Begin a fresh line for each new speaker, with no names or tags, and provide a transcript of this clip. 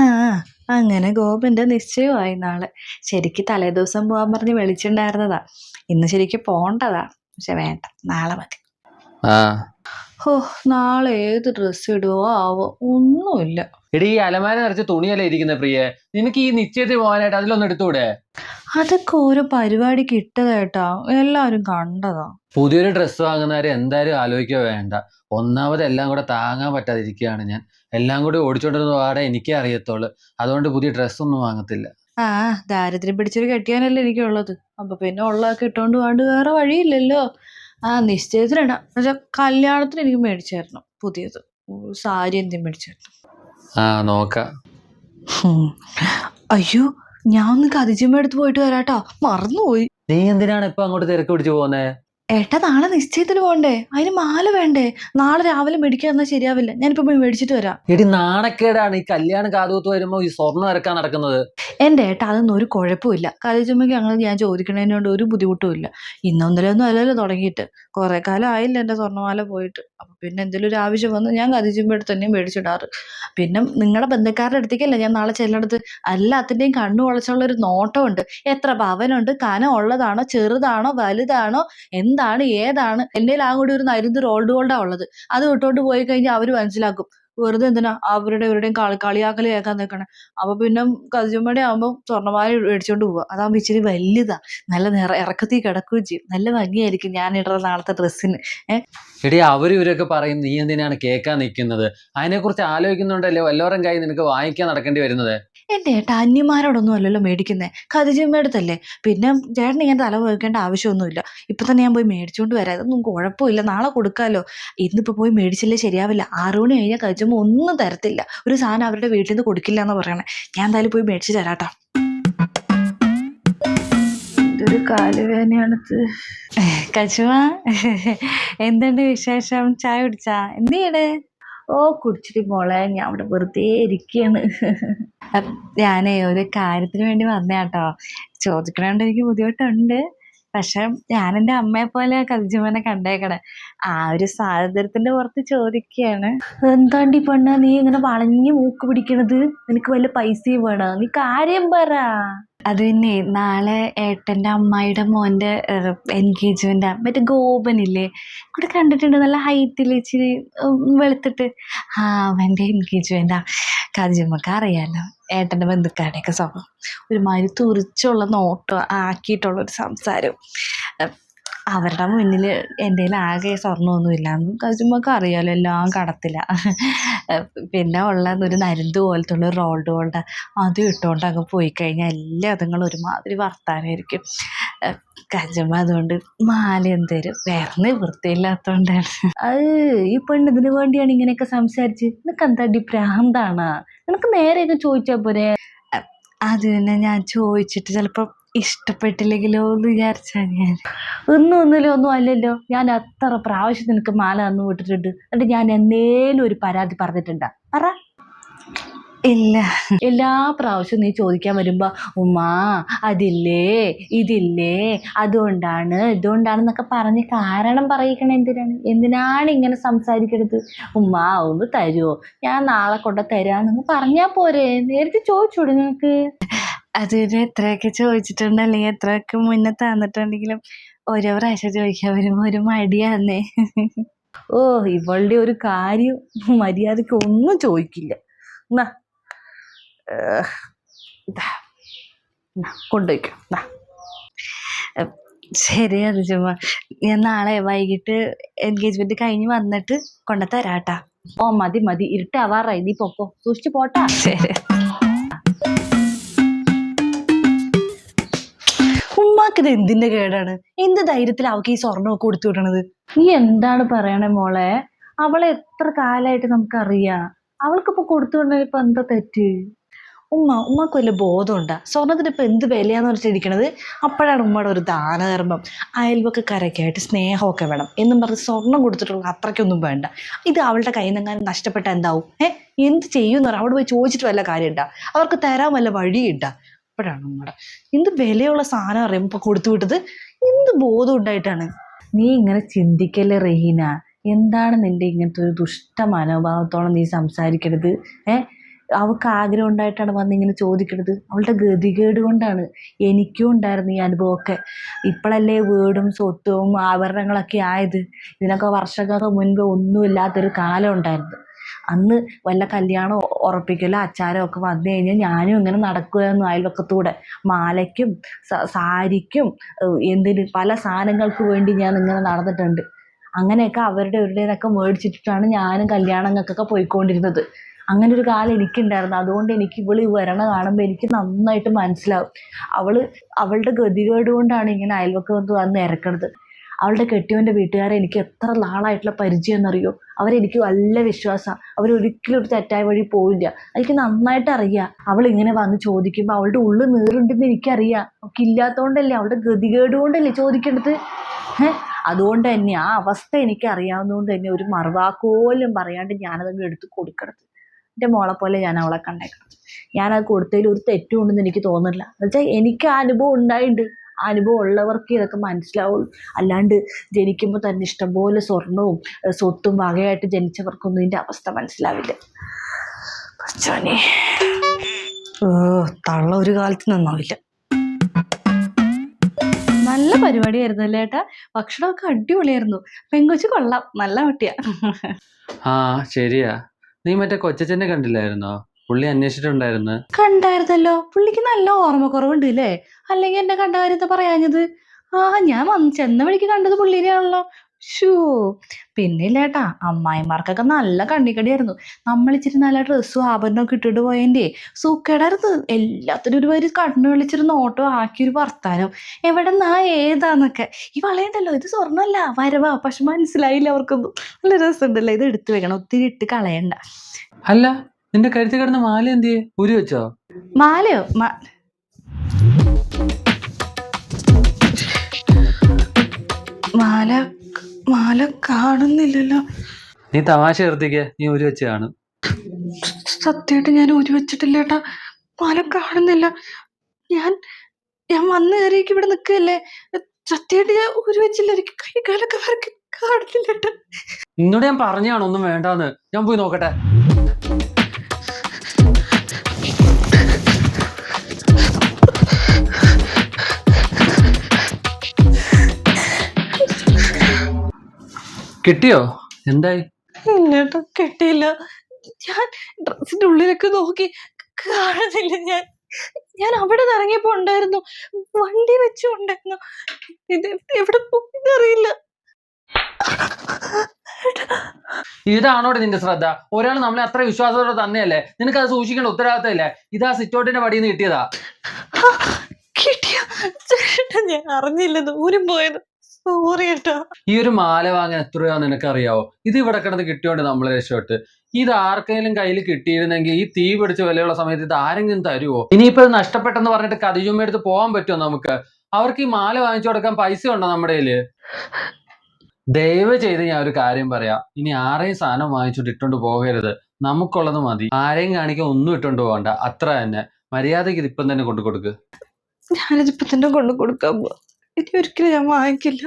ആ അങ്ങനെ ഗോപന്റെ നിശ്ചയമായി നാളെ. ശരിക്ക് തലേദിവസം പോകാൻ പറഞ്ഞ് വിളിച്ചിട്ടുണ്ടായിരുന്നതാ ഇന്ന് ശരിക്കും പോണ്ടതാ. പക്ഷെ വേണ്ട നാളെ മതി. ഓ നാളെ ഏത് ഡ്രസ് ഇടുവോ ആവോ ഒന്നുമില്ല.
എടി ഈ അലമാര നിറച്ച് തുണിയല്ലേ ഇരിക്കുന്ന പ്രിയെ? നിനക്ക് ഈ നിശ്ചയത്തിൽ പോകാനായിട്ട് അതിലൊന്നും എടുത്തൂടെ?
അതൊക്കെ ഓരോ പരിപാടിക്ക് ഇട്ടതേട്ടാ എല്ലാവരും കണ്ടതാ.
പുതിയൊരു ഡ്രസ്സ് വാങ്ങുന്നവരെ എന്തായാലും ആലോചിക്കുക വേണ്ട. ഒന്നാമത് എല്ലാം കൂടെ താങ്ങാൻ പറ്റാതിരിക്കുകയാണ് ഞാൻ. എല്ലാം കൂടി ഓടിച്ചോണ്ടിരുന്ന പാടെ എനിക്കേ അറിയത്തുള്ളൂ. അതുകൊണ്ട് പുതിയ ഡ്രസ്സൊന്നും വാങ്ങത്തില്ല.
ആ ദാരിദ്ര്യം പിടിച്ചൊരു കെട്ടിയാനല്ലേ എനിക്കുള്ളത്. അപ്പൊ പിന്നെ ഉള്ളതൊക്കെ ഇട്ടോണ്ട് പോകാണ്ട് വേറെ വഴിയില്ലല്ലോ. ആ നിശ്ചയത്തിനിടാം എന്നുവെച്ചാൽ കല്യാണത്തിന് എനിക്ക് മേടിച്ചായിരുന്നു തരണം പുതിയത്. സാരി എന്തും മേടിച്ചു തരണം
ആ നോക്കാം.
അയ്യോ ഞാൻ ഒന്ന് കതിജമ്മ എടുത്ത് പോയിട്ട് വരാട്ടോ. മറന്നുപോയി.
നീ എന്തിനാണ് ഇപ്പൊ അങ്ങോട്ട് തിരക്ക് പിടിച്ചു പോകുന്നേ?
ഏട്ടാ നാളെ നിശ്ചയത്തിന് പോണ്ടേ? അതിന് മാല വേണ്ടേ? നാളെ രാവിലെ മേടിക്കാൻ എന്നാൽ ശരിയാവില്ല. ഞാനിപ്പോ പോയി മേടിച്ചിട്ട് വരാം.
എടി നാണക്കേടാണ്. ഈ കല്യാണം കാതുകുത്ത് വരുമ്പോ ഈ സ്വർണം ഇറക്കാൻ നടക്കുന്നത്.
എന്റെ ഏട്ടാ അതൊന്നും ഒരു കുഴപ്പമില്ല കതിജമ്മയ്ക്ക് അങ്ങനെ ഞാൻ ചോദിക്കണേനോണ്ട് ഒരു ബുദ്ധിമുട്ടും ഇല്ല. ഇന്നൊന്നിലൊന്നും അല്ലല്ലോ തുടങ്ങിയിട്ട്. കുറെ കാലം ആയില്ല എന്റെ സ്വർണമാല പോയിട്ട്. അപ്പൊ പിന്നെ എന്തെങ്കിലും ഒരു ആവശ്യം വന്ന് ഞാൻ കതിജമ്മ അടുത്ത് തന്നെയും മേടിച്ചിടാറ്. പിന്നെ നിങ്ങളുടെ ബന്ധുക്കാരുടെ അടുത്തേക്കല്ല ഞാൻ നാളെ ചെല്ലടത്ത് എല്ലാത്തിന്റെയും കണ്ണു വളച്ചുള്ള ഒരു നോട്ടമുണ്ട്. എത്ര പവനുണ്ട് കനം ഉള്ളതാണോ? ചെറുതാണോ? വലുതാണോ? എന്താണ് ഏതാണ്? എന്റെ ആ കൂടി ഒരു നരുന്ന് റോൾഡ് ഗോൾഡാ ഉള്ളത്. അത് വിട്ടോണ്ട് പോയി കഴിഞ്ഞാൽ അവർ മനസ്സിലാക്കും. വെറുതെ എന്തിനാ അവരുടെ ഇവരുടെയും കളി കളിയാക്കൽ കേൾക്കാൻ നിൽക്കണേ അപ്പൊ പിന്നെ കതിജമ്മയുടെ ആകുമ്പോൾ സ്വർണമാല മേടിച്ചോണ്ട് പോവുക അതാകുമ്പോൾ ഇച്ചിരി വലുതാ. നല്ല നിറ ഇറക്കത്തി കിടക്കുകയും ചെയ്യും. നല്ല ഭംഗിയായിരിക്കും ഞാൻ ഇടുന്ന നാളത്തെ ഡ്രസ്സിന്.
എടി അവരും ഇവരൊക്കെ പറയും നീ എന്തിനാണ് കേൾക്കാൻ നിൽക്കുന്നത് അതിനെക്കുറിച്ച് ആലോചിക്കുന്നുണ്ടല്ലോ. എല്ലാവരും കൈ നിനക്ക് വാങ്ങിക്കാൻ നടക്കേണ്ടി വരുന്നത്.
എന്റെ ഏട്ടാ അന്യന്മാരോടൊന്നും അല്ലല്ലോ മേടിക്കുന്നത് ഖദിജമ്മയുടെ അടുത്തല്ലേ? പിന്നെ ചേട്ടൻ ഇങ്ങനെ തല പോയിക്കേണ്ട ആവശ്യമൊന്നുമില്ല. ഇപ്പൊ തന്നെ ഞാൻ പോയി മേടിച്ചോണ്ട് വരാം. അതൊന്നും കുഴപ്പമില്ല. നാളെ കൊടുക്കാമല്ലോ ഇന്നിപ്പോ പോയി മേടിച്ചില്ലേ ശരിയാവില്ല. ആറു മണി കഴിഞ്ഞാൽ ഖദിജമ്മ ഒന്നും തരത്തില്ല. ഒരു സാധനം അവരുടെ വീട്ടിൽ നിന്ന് കൊടുക്കില്ല എന്ന് പറയണേ. ഞാൻ എന്തായാലും പോയി മേടിച്ച് തരാട്ടോ. ഇതൊരു കാലുവേദനയാണത്. കച്ചുമ എന്തുണ്ട് വിശേഷം? ചായ കുടിച്ചാ? എന്ത് ചെയ്യണേ? ഓ കുടിച്ചിട്ട് മോളെ ഞാൻ അവിടെ വെറുതെ ഇരിക്കുകയാണ് ഞാനേ ഒരു കാര്യത്തിന് വേണ്ടി വന്നേട്ടോ ചോദിക്കണോണ്ട് എനിക്ക് ബുദ്ധിമുട്ടുണ്ട്. പക്ഷെ ഞാൻ എന്റെ അമ്മയെ പോലെ കൽജുമനെ കണ്ടേക്കണേ. ആ ഒരു സാഹചര്യത്തിന്റെ പുറത്ത് ചോദിക്കുകയാണ്. എന്താണ്ടി പെണ്ണ നീ ഇങ്ങനെ വളഞ്ഞു മൂക്ക് പിടിക്കണത്? നിനക്ക് വല്ല പൈസയും വേണോ? നീ കാര്യം പറ. അത് പിന്നെ നാളെ ഏട്ടന്റെ അമ്മായിയുടെ മോന്റെ എൻഗേജ്മെന്റാ മറ്റേ ഗോപനില്ലേ? ഇവിടെ കണ്ടിട്ടുണ്ട് നല്ല ഹൈറ്റിൽ ഇച്ചിരി വെളുത്തിട്ട്. ആ അവന്റെ എൻഗേജ്മെന്റാ കാജിമ്മക്ക് അറിയാലോ ഏട്ടന്റെ ബന്ധുക്കാരുടെയൊക്കെ സ്വഭാവം. ഒരുമാതിരി തുറിച്ചുള്ള നോട്ടം ആക്കിയിട്ടുള്ള ഒരു സംസാരം. അവരുടെ മുന്നിൽ എന്റെ ആകെ സ്വർണമൊന്നും ഇല്ലാന്നും കതിജമ്മക്ക് അറിയാമല്ലോ എല്ലാം കടത്തില്ല പിന്നെ ഉള്ള ഒരു നരുന്ത് പോലത്തെ ഉള്ള റോൾഡ് ഗോൾഡ് അത് ഇട്ടുകൊണ്ട് അങ്ങ് പോയി കഴിഞ്ഞാൽ എല്ലാ അതുങ്ങളും ഒരുമാതിരി വർത്താനായിരിക്കും. കജമ്മ അതുകൊണ്ട് മാലയും തരും വേറെ വൃത്തിയില്ലാത്തതുകൊണ്ടാണ് അത് ഈ പെണ്ണ് ഇതിനു വേണ്ടിയാണ് ഇങ്ങനെയൊക്കെ സംസാരിച്ച്. നിനക്ക് എന്താ ഭ്രാന്താണ്? നിനക്ക് നേരെയൊക്കെ ചോദിച്ചാൽ പോരെ. അത് തന്നെ ഞാൻ ചോദിച്ചിട്ട് ചിലപ്പോൾ ഇഷ്ടപ്പെട്ടില്ലെങ്കിലോ എന്ന് വിചാരിച്ചാ ഞാൻ. ഒന്നും ഒന്നുമില്ല ഒന്നും അല്ലല്ലോ. ഞാൻ അത്ര പ്രാവശ്യം നിനക്ക് മാല തന്നു വിട്ടിട്ടുണ്ട്. എന്നിട്ട് ഞാൻ എന്തേലും ഒരു പരാതി പറഞ്ഞിട്ടുണ്ടാ. പറ. ഇല്ല. എല്ലാ പ്രാവശ്യവും നീ ചോദിക്കാൻ വരുമ്പോൾ ഉമ്മാ അതില്ലേ ഇതില്ലേ അതുകൊണ്ടാണ് ഇതുകൊണ്ടാണെന്നൊക്കെ പറഞ്ഞ് കാരണം പറയിക്കണ എന്തിനാണ്? എന്തിനാണ് ഇങ്ങനെ സംസാരിക്കരുത് ഉമ്മാ ഒന്ന് തരുമോ ഞാൻ നാളെ കൊണ്ട് തരാന്ന് പറഞ്ഞാൽ പോരെ. നേരത്തെ ചോദിച്ചൂടെ നിനക്ക്? അതിന് എത്രയൊക്കെ ചോദിച്ചിട്ടുണ്ട് അല്ലെങ്കിൽ എത്രയൊക്കെ മുന്നേ തന്നിട്ടുണ്ടെങ്കിലും ഓരോ പ്രാവശ്യം ചോദിക്കാൻ വരുമ്പോ ഒരു മടിയാന്നേ. ഓ ഇവളുടെ ഒരു കാര്യം മര്യാദയ്ക്ക് ഒന്നും ചോദിക്കില്ല. എന്നാ എന്നാ. ഏഹ്, ശരി അത് ചുമ്മാ. ഞാൻ നാളെ വൈകിട്ട് എൻഗേജ്മെന്റ് കഴിഞ്ഞ് വന്നിട്ട് കൊണ്ടു തരാട്ടാ ഓ മതി മതി. ഇരുട്ടാവാറായി. നീ പൊക്കോ. സൂക്ഷിച്ചു പോട്ടാ. ശരി. ഉമ്മാക്കിത് എന്തിന്റെ കേടാണ്? എന്ത് ധൈര്യത്തിൽ അവൾക്ക് ഈ സ്വർണമൊക്കെ കൊടുത്തു വിടണത്? നീ എന്താണ് പറയണേ മോളെ? അവളെ എത്ര കാലായിട്ട് നമുക്കറിയാം. അവൾക്കിപ്പോ കൊടുത്തു വിടണത് ഇപ്പൊ എന്താ തെറ്റ്? ഉമ്മ ഉമ്മക്ക് വല്ല ബോധമുണ്ടാ? സ്വർണത്തിന് ഇപ്പൊ എന്ത് വിലയാന്ന് വെച്ചിരിക്കണത്? അപ്പോഴാണ് ഉമ്മയുടെ ഒരു ദാനധർമ്മം. അയൽവക്കക്കാരൊക്കെ സ്നേഹമൊക്കെ വേണം. എന്നും പറഞ്ഞ് സ്വർണം കൊടുത്തിട്ടുള്ള അത്രയ്ക്കൊന്നും വേണ്ട. ഇത് അവളുടെ കയ്യിൽ നിന്നെങ്ങാനും നഷ്ടപ്പെട്ട എന്താവും? ഏഹ് എന്ത് ചെയ്യുമെന്ന് പറയാം അവിടെ പോയി ചോദിച്ചിട്ട് വല്ല കാര്യമുണ്ടാ? അവർക്ക് തരാൻ വല്ല വഴിയുണ്ടാ? അപ്പോഴാണ് നമ്മുടെ എന്ത് വിലയുള്ള സാധനം അറിയാം ഇപ്പൊ കൊടുത്തു വിട്ടത്? എന്ത് ബോധം ഉണ്ടായിട്ടാണ്? നീ ഇങ്ങനെ ചിന്തിക്കല്ലേ റഹീന? എന്താണ് നിന്റെ ഇങ്ങനത്തെ ഒരു ദുഷ്ട മനോഭാവത്തോളം നീ സംസാരിക്കരുത് ഏഹ് അവൾക്ക് ആഗ്രഹം ഉണ്ടായിട്ടാണ് വന്നിങ്ങനെ ചോദിക്കുന്നത് അവളുടെ ഗതികേട് കൊണ്ടാണ്. എനിക്കും ഉണ്ടായിരുന്നു ഈ അനുഭവമൊക്കെ. ഇപ്പോഴല്ലേ വീടും സ്വത്തും ആഭരണങ്ങളൊക്കെ ആയത്. ഇതിനൊക്കെ വർഷങ്ങൾക്ക് മുൻപ് ഒന്നുമില്ലാത്തൊരു കാലം ഉണ്ടായിരുന്നു. അന്ന് വല്ല കല്യാണോ ഉറപ്പിക്കലോ അച്ചാരോ ഒക്കെ വന്നു കഴിഞ്ഞാൽ ഞാനും ഇങ്ങനെ നടക്കുമായിരുന്നു അയൽവക്കത്തൂടെ. മാലയ്ക്കും സാരിക്കും എന്തിനും പല സാധനങ്ങൾക്ക് വേണ്ടി ഞാൻ ഇങ്ങനെ നടന്നിട്ടുണ്ട്. അങ്ങനെയൊക്കെ അവരുടെ ഒരുടേതൊക്കെ മേടിച്ചിട്ടാണ് ഞാനും കല്യാണങ്ങൾക്കൊക്കെ പോയിക്കൊണ്ടിരുന്നത്. അങ്ങനെ ഒരു കാലം എനിക്കുണ്ടായിരുന്നു. അതുകൊണ്ട് എനിക്ക് ഇവൾ വരണ കാണുമ്പോൾ എനിക്ക് നന്നായിട്ട് മനസ്സിലാവും. അവൾ അവളുടെ ഗതികേട് കൊണ്ടാണ് ഇങ്ങനെ അയൽവക്കത്ത് വന്ന് ഇറക്കണത്. അവളുടെ കെട്ടിയവന്റെ വീട്ടുകാരെ എനിക്ക് എത്ര നാളായിട്ടുള്ള പരിചയം എന്നറിയോ? അവരെനിക്ക് നല്ല വിശ്വാസമാണ് അവരൊരിക്കലും ഒരു തെറ്റായ വഴി പോവില്ല. എനിക്ക് നന്നായിട്ട് അറിയാം. അവൾ ഇങ്ങനെ വന്ന് ചോദിക്കുമ്പോൾ അവളുടെ ഉള്ളിൽ നീറുണ്ടെന്ന് എനിക്കറിയാം. അവൾക്ക് ഇല്ലാത്തതുകൊണ്ടല്ലേ അവളുടെ ഗതികേട് കൊണ്ടല്ലേ ചോദിക്കേണ്ടത്? ഏഹ് അതുകൊണ്ട് തന്നെ ആ അവസ്ഥ എനിക്ക് അറിയാവുന്നതുകൊണ്ട് തന്നെ ഒരു മറുവാക്കോലും പറയാണ്ട് ഞാനതങ്ങ് എടുത്ത് കൊടുക്കണത്. എന്റെ മോളെ പോലെ ഞാൻ അവളെ കണ്ടേക്കണം. ഞാനത് കൊടുത്തതിൽ ഒരു തെറ്റും ഉണ്ടെന്ന് എനിക്ക് തോന്നുന്നില്ല. എന്നുവെച്ചാൽ എനിക്ക് ആ അനുഭവം ഉണ്ടായിട്ടുണ്ട് അനുഭവം ഉള്ളവർക്ക് ഇതൊക്കെ മനസ്സിലാവുള്ളൂ. അല്ലാണ്ട് ജനിക്കുമ്പോൾ തന്നെ ഇഷ്ടംപോലെ സ്വർണവും സ്വത്തും വകയായിട്ട് ജനിച്ചവർക്കൊന്നും ഇതിന്റെ അവസ്ഥ മനസ്സിലാവില്ല. പച്ചോനെ ഓ തള്ള ഒരു കാലത്ത് നന്നാവില്ല. നല്ല പരിപാടിയായിരുന്നു അല്ലേ ഏട്ടാ? ഭക്ഷണമൊക്കെ അടിപൊളിയായിരുന്നു. പെങ്കൊച്ചു കൊള്ളാം. നല്ല കുട്ടിയാ.
ആ ശരിയാ. നീ മറ്റേ കൊച്ചച്ഛനെ കണ്ടില്ലായിരുന്നോ? പുള്ളി അന്വേഷിച്ചിട്ടുണ്ടായിരുന്നു.
കണ്ടായിരുന്നല്ലോ. പുള്ളിക്ക് നല്ല ഓർമ്മക്കുറവുണ്ട് അല്ലേ അല്ലെങ്കിൽ എന്നെ കണ്ട കാര്യത്തെ പറയാഞ്ഞത്? ആ ഞാൻ വന്ന് ചെന്ന വഴിക്ക് കണ്ടത് പുള്ളിനെയാണല്ലോ. ഷൂ പിന്നെ ഇല്ലേട്ടാ അമ്മായിമാർക്കൊക്കെ നല്ല കണ്ണിക്കടിയായിരുന്നു. നമ്മൾ ഇച്ചിരി നല്ല ഡ്രസ്സും ആഭരണമൊക്കെ ഇട്ടിട്ട് പോയതിന്റെ സൂക്കേടായിരുന്നു. എല്ലാത്തിനും ഒരു വരി കണ്ണു വിളിച്ചൊരു ആക്കി ഒരു വർത്താനം. എവിടെ നിന്നാ ഏതാന്നൊക്കെ. ഈ വളയണ്ടല്ലോ ഇത് സ്വർണമല്ല. വരവാ. പക്ഷെ മനസ്സിലായില്ല അവർക്കൊന്നും. നല്ല രസമുണ്ടല്ലോ. ഇത് എടുത്തു വെക്കണം. ഒത്തിരി ഇട്ട് കളയണ്ട.
അല്ല നിന്റെ കഴുത്തിൽ കിടന്ന മാല എന്തിയെ? ഉരി വെച്ചോ?
മാലയോ? മാല മാല കാണുന്നില്ലല്ലോ.
നീ തമാശ നിർത്തിക്കേ. നീ ഉരി വെച്ച് കാണും.
സത്യമായിട്ട് ഞാൻ ഊരി വെച്ചിട്ടില്ല ഏട്ടാ. മാല കാണുന്നില്ല. ഞാൻ ഞാൻ വന്ന് കയറിയേക്ക് ഇവിടെ നിൽക്കുകയല്ലേ. സത്യമായിട്ട് ഞാൻ ഊരി വെച്ചില്ല. എനിക്ക് കൈകാലൊക്കെ വരക്ക് കാണുന്നില്ല ഏട്ടാ.
നിന്നോട് ഞാൻ പറഞ്ഞാണ് ഒന്നും വേണ്ടാന്ന്. ഞാൻ പോയി നോക്കട്ടെ. കിട്ടിയോ? എന്തായി?
ഏട്ടാ കിട്ടിയില്ല. ഞാൻ ഡ്രസ്സിന്റെ ഉള്ളിലൊക്കെ നോക്കി കാണുന്നില്ല ഞാൻ. ഞാൻ അവിടെ നിന്ന് ഇറങ്ങിയപ്പോ ഉണ്ടായിരുന്നു. വണ്ടി വെച്ചുണ്ടായിരുന്നു ഇത് എവിടെ പോയിന്നറിയില്ല
ഇതാണോടെ നിന്റെ ശ്രദ്ധ? ഒരാൾ നമ്മളെ അത്ര വിശ്വാസത്തോടെ തന്നെയല്ലേ? നിനക്ക് അത് സൂക്ഷിക്കേണ്ട ഉത്തരവാദിത്തമില്ലേ? ഇതാ സിറ്റോട്ടിന്റെ പടിയിൽ നിന്ന് കിട്ടിയതാ.
കിട്ടിയ ഞാൻ അറിഞ്ഞില്ല ദൂരം പോയത്. സോറി കേട്ടോ
ഈ ഒരു മാല വാങ്ങാൻ എത്ര രൂപ നിനക്ക് അറിയാവോ ഇത് ഇവിടെ കിടന്ന് കിട്ടിയോണ്ട് നമ്മൾ രക്ഷപ്പെട്ട്. ഇത് ആർക്കെങ്കിലും കയ്യിൽ കിട്ടിയിരുന്നെങ്കിൽ ഈ തീ പിടിച്ച വിലയുള്ള സമയത്ത് ഇത് ആരെങ്കിലും തരുവോ? ഇനിയിപ്പോ ഇത് നഷ്ടപ്പെട്ടെന്ന് പറഞ്ഞിട്ട് കതിജുമ്മ എടുത്ത് പോകാൻ പറ്റുമോ നമുക്ക്? അവർക്ക് ഈ മാല വാങ്ങിച്ചു കൊടുക്കാൻ പൈസ ഉണ്ടോ നമ്മുടെ കയ്യിൽ? ദയവ് ചെയ്ത് ഞാൻ ഒരു കാര്യം പറയാം. ഇനി ആരെയും സാധനം വാങ്ങിച്ചിട്ട് ഇട്ടോണ്ട് പോകരുത്. നമുക്കുള്ളത് മതി. ആരെയും കാണിക്കാൻ ഒന്നും ഇട്ടോണ്ട് പോകണ്ട. അത്ര തന്നെ. മര്യാദയ്ക്ക് ഇതിപ്പം തന്നെ കൊണ്ടു കൊടുക്ക്.
ഞാനിതിപ്പം തന്നെ കൊണ്ടു കൊടുക്കാൻ പോവാ. ഇനി ഒരിക്കലും ഞാൻ വാങ്ങിക്കില്ല.